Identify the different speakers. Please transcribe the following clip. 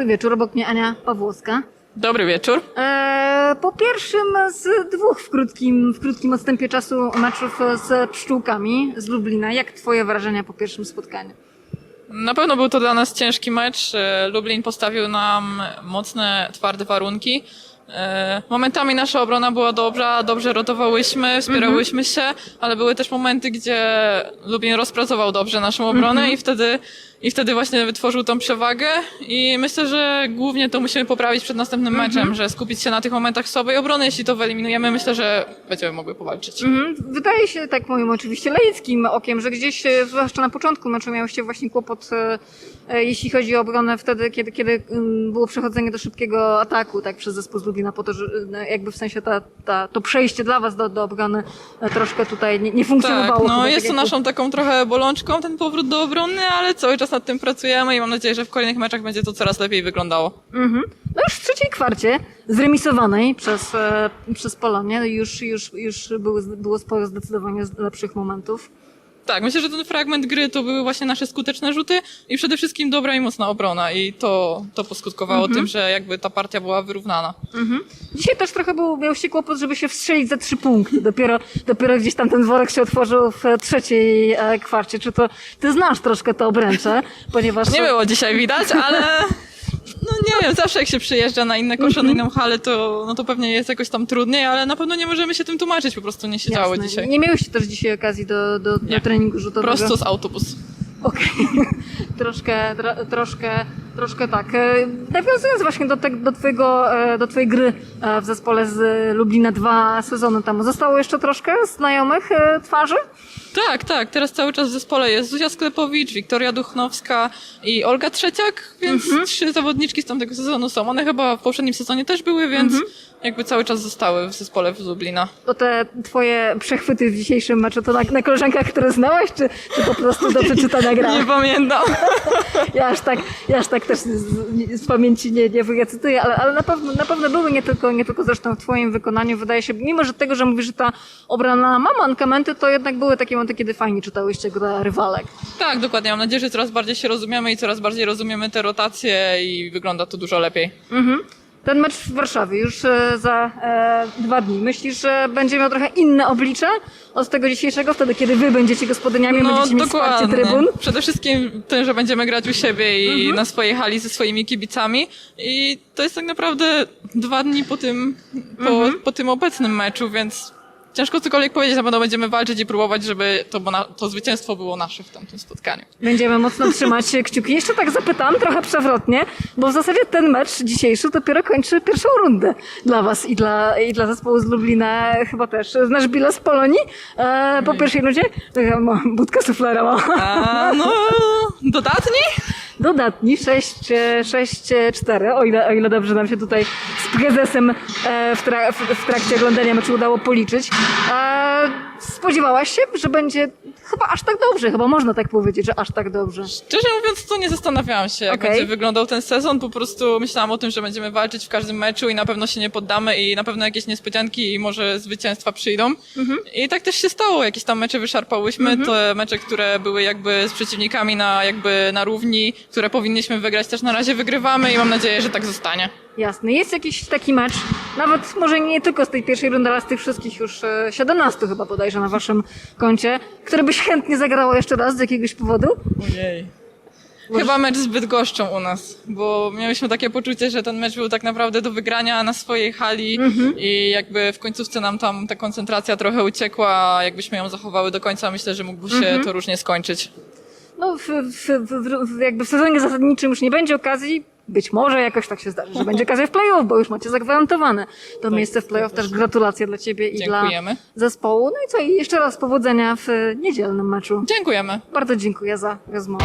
Speaker 1: Dobry wieczór, obok mnie Ania Pawłowska.
Speaker 2: Dobry wieczór.
Speaker 1: Eee, po pierwszym z dwóch w krótkim, w krótkim odstępie czasu meczów z pszczółkami z Lublina. Jak twoje wrażenia po pierwszym spotkaniu?
Speaker 2: Na pewno był to dla nas ciężki mecz. E, Lublin postawił nam mocne, twarde warunki. E, Momentami nasza obrona była dobra, dobrze rotowałyśmy, wspierałyśmy się, ale były też momenty, gdzie Lublin rozpracował dobrze naszą obronę i wtedy i wtedy właśnie wytworzył tą przewagę i myślę, że głównie to musimy poprawić przed następnym meczem, że skupić się na tych momentach słabej obrony. Jeśli to wyeliminujemy, myślę, że będziemy mogły powalczyć.
Speaker 1: Mhm. Wydaje się, tak moim oczywiście laickim okiem, że gdzieś, e, zwłaszcza na początku meczu, miałyście właśnie kłopot, e, e, jeśli chodzi o obronę wtedy, kiedy, kiedy mm, było przechodzenie do szybkiego ataku, tak, przez zespół z Lublina, po to, że e, jakby w sensie ta, ta, to przejście dla was do, do obrony e, troszkę tutaj nie, nie funkcjonowało.
Speaker 2: Tak, no
Speaker 1: chyba,
Speaker 2: jest to
Speaker 1: jak to-
Speaker 2: naszą taką trochę bolączką, ten powrót do obrony, ale cały czas nad tym pracujemy i mam nadzieję, że w kolejnych meczach będzie to coraz lepiej wyglądało.
Speaker 1: Mhm. No już w trzeciej kwarcie, zremisowanej przez, e, przez Polonię, już, już, już było sporo zdecydowanie lepszych momentów.
Speaker 2: Tak, myślę, że ten fragment gry to były właśnie nasze skuteczne rzuty i przede wszystkim dobra i mocna obrona i to, to poskutkowało tym, że jakby ta partia była wyrównana.
Speaker 1: Mhm. Dzisiaj też trochę był, miałście kłopot, żeby się wstrzelić za trzy punkty. Dopiero, dopiero gdzieś tam ten worek się otworzył w trzeciej e, kwarcie. Czy to ty znasz troszkę to obręcze? Ponieważ
Speaker 2: Nie było dzisiaj widać, ale no nie wiem, zawsze jak się przyjeżdża na inne kosze, na inną halę, to, no to pewnie jest jakoś tam trudniej, ale na pewno nie możemy się tym tłumaczyć, po prostu nie się działo
Speaker 1: Jasne.
Speaker 2: dzisiaj.
Speaker 1: Nie miałyście też dzisiaj okazji do, do, do
Speaker 2: Nie.
Speaker 1: treningu rzutowego.
Speaker 2: Prosto z autobus.
Speaker 1: Okej, troszkę, tro, troszkę, troszkę tak. E, Nawiązując właśnie do, te, do, twojego, e, do twojej gry e, w zespole z Lublina dwa sezony temu, zostało jeszcze troszkę znajomych twarzy?
Speaker 2: Tak, tak. Teraz cały czas w zespole jest Zuzia Sklepowicz, Wiktoria Duchnowska i Olga Trzeciak, więc trzy zawodniczki z tamtego sezonu są. One chyba w poprzednim sezonie też były, więc jakby cały czas zostały w zespole z Lublina.
Speaker 1: To te twoje przechwyty w dzisiejszym meczu to na, na koleżankach, które znałaś, czy, czy po prostu dobrze czytana gra?
Speaker 2: Nie pamiętam.
Speaker 1: Ja aż tak, ja aż tak też z, z pamięci nie, nie wyrecytuję, ale, ale na, pewno, na pewno były nie tylko, nie tylko zresztą w twoim wykonaniu. Wydaje się, mimo że tego, że mówisz, że ta obrona ma mankamenty, to jednak były takie momenty, kiedy fajnie czytałyście grę rywalek.
Speaker 2: Tak, dokładnie. Mam nadzieję, że coraz bardziej się rozumiemy i coraz bardziej rozumiemy te rotacje i wygląda to dużo lepiej.
Speaker 1: Mhm. Ten mecz w Warszawie już e, za e, dwa dni. Myślisz, że będzie miał trochę inne oblicze od tego dzisiejszego, wtedy kiedy wy będziecie gospodyniami, będziecie mieć wsparcie trybun?
Speaker 2: Przede wszystkim tym, że będziemy grać u siebie i na swojej hali ze swoimi kibicami. I to jest tak naprawdę dwa dni po tym, po, po tym obecnym meczu, więc ciężko cokolwiek powiedzieć, na pewno będziemy walczyć i próbować, żeby to, bo na, to zwycięstwo było nasze w tamtym spotkaniu.
Speaker 1: Będziemy mocno trzymać kciuki. Jeszcze tak zapytam, trochę przewrotnie, bo w zasadzie ten mecz dzisiejszy dopiero kończy pierwszą rundę dla was i dla, i dla zespołu z Lublina chyba też. Znasz bilans z Polonii e, po pierwszej rundzie? Budka suflera ma.
Speaker 2: A, no, dodatni?
Speaker 1: Dodatni 6-4, o ile, o ile dobrze nam się tutaj z prezesem e, w, tra- w, trakcie oglądania meczu udało policzyć. E, spodziewałaś się, że będzie chyba aż tak dobrze, chyba można tak powiedzieć, że aż tak dobrze.
Speaker 2: Szczerze mówiąc, to nie zastanawiałam się, jak
Speaker 1: Okej.
Speaker 2: będzie wyglądał ten sezon. Po prostu myślałam o tym, że będziemy walczyć w każdym meczu i na pewno się nie poddamy i na pewno jakieś niespodzianki i może zwycięstwa przyjdą. I tak też się stało. Jakieś tam mecze wyszarpałyśmy. Te mecze, które były jakby z przeciwnikami na, jakby na równi, które powinniśmy wygrać, też na razie wygrywamy i mam nadzieję, że tak zostanie.
Speaker 1: Jasne. Jest jakiś taki mecz, nawet może nie tylko z tej pierwszej rundy, ale z tych wszystkich już e, 17 chyba bodajże na waszym koncie, który byś chętnie zagrało jeszcze raz z jakiegoś powodu?
Speaker 2: Ojej. Chyba mecz z Bydgoszczą u nas, bo miałyśmy takie poczucie, że ten mecz był tak naprawdę do wygrania na swojej hali i jakby w końcówce nam tam ta koncentracja trochę uciekła, jakbyśmy ją zachowały do końca, myślę, że mógłby się to różnie skończyć.
Speaker 1: No, w, w, w, w, jakby w sezonie zasadniczym już nie będzie okazji. Być może jakoś tak się zdarzy, że będzie okazja w playoff, bo już macie zagwarantowane to miejsce w playoff. Też gratulacje dla ciebie i
Speaker 2: Dziękujemy.
Speaker 1: dla zespołu. No i co, i jeszcze raz powodzenia w niedzielnym meczu.
Speaker 2: Dziękujemy.
Speaker 1: Bardzo dziękuję za rozmowę.